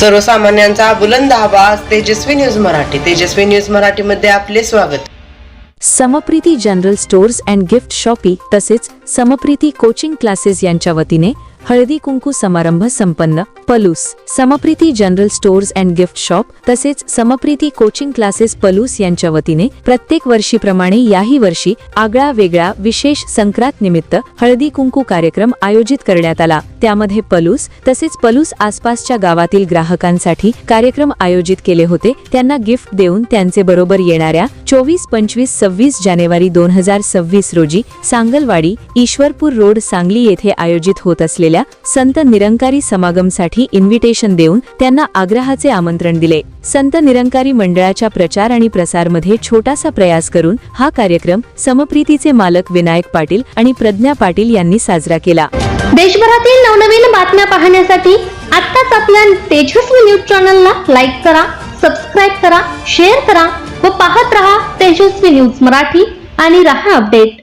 सर्वसामान्यांचा बुलंद आवाज तेजस्वी न्यूज मराठी. तेजस्वी न्यूज मराठीमध्ये आपले स्वागत. Sampriti general stores and gift shoppe तसेच समप्रीती कोचिंग क्लासेस यांच्या वतीने हळदी कुंकू समारंभ संपन्न. Palus Sampriti general stores and gift shop तसेच समप्रीती कोचिंग क्लासेस पलूस यांच्या वतीने प्रत्येक वर्षीप्रमाणे याही वर्षी आगळा वेगळा विशेष संक्रांत निमित्त हळदी कुंकू कार्यक्रम आयोजित करण्यात आला. त्यामध्ये पलूस तसेच पलूस आसपासच्या गावातील ग्राहकांसाठी कार्यक्रम आयोजित केले होते. त्यांना गिफ्ट देऊन त्यांचे बरोबर येणाऱ्या चोवीस पंचवीस सव्वीस जानेवारी दोन हजार सव्वीस रोजी सांगलवाडी ईश्वरपूर रोड सांगली येथे आयोजित होत असलेल्या संत निरंकारी समागमसाठी इन्व्हिटेशन देऊन त्यांना आग्रहाचे आमंत्रण दिले. संत निरंकारी मंडळाच्या प्रचार आणि प्रसारमध्ये छोटासा प्रयास करून हा कार्यक्रम समप्रीतीचे मालक विनायक पाटील आणि प्रज्ञा पाटील यांनी साजरा केला. देशभरातील नवनवीन बातम्या पाहण्यासाठी आत्ताच आपल्या तेजस्वी न्यूज चॅनलला लाईक करा सबस्क्राईब करा शेअर करा व पाहत रहा तेजस्वी न्यूज मराठी आणि रहा अपडेट.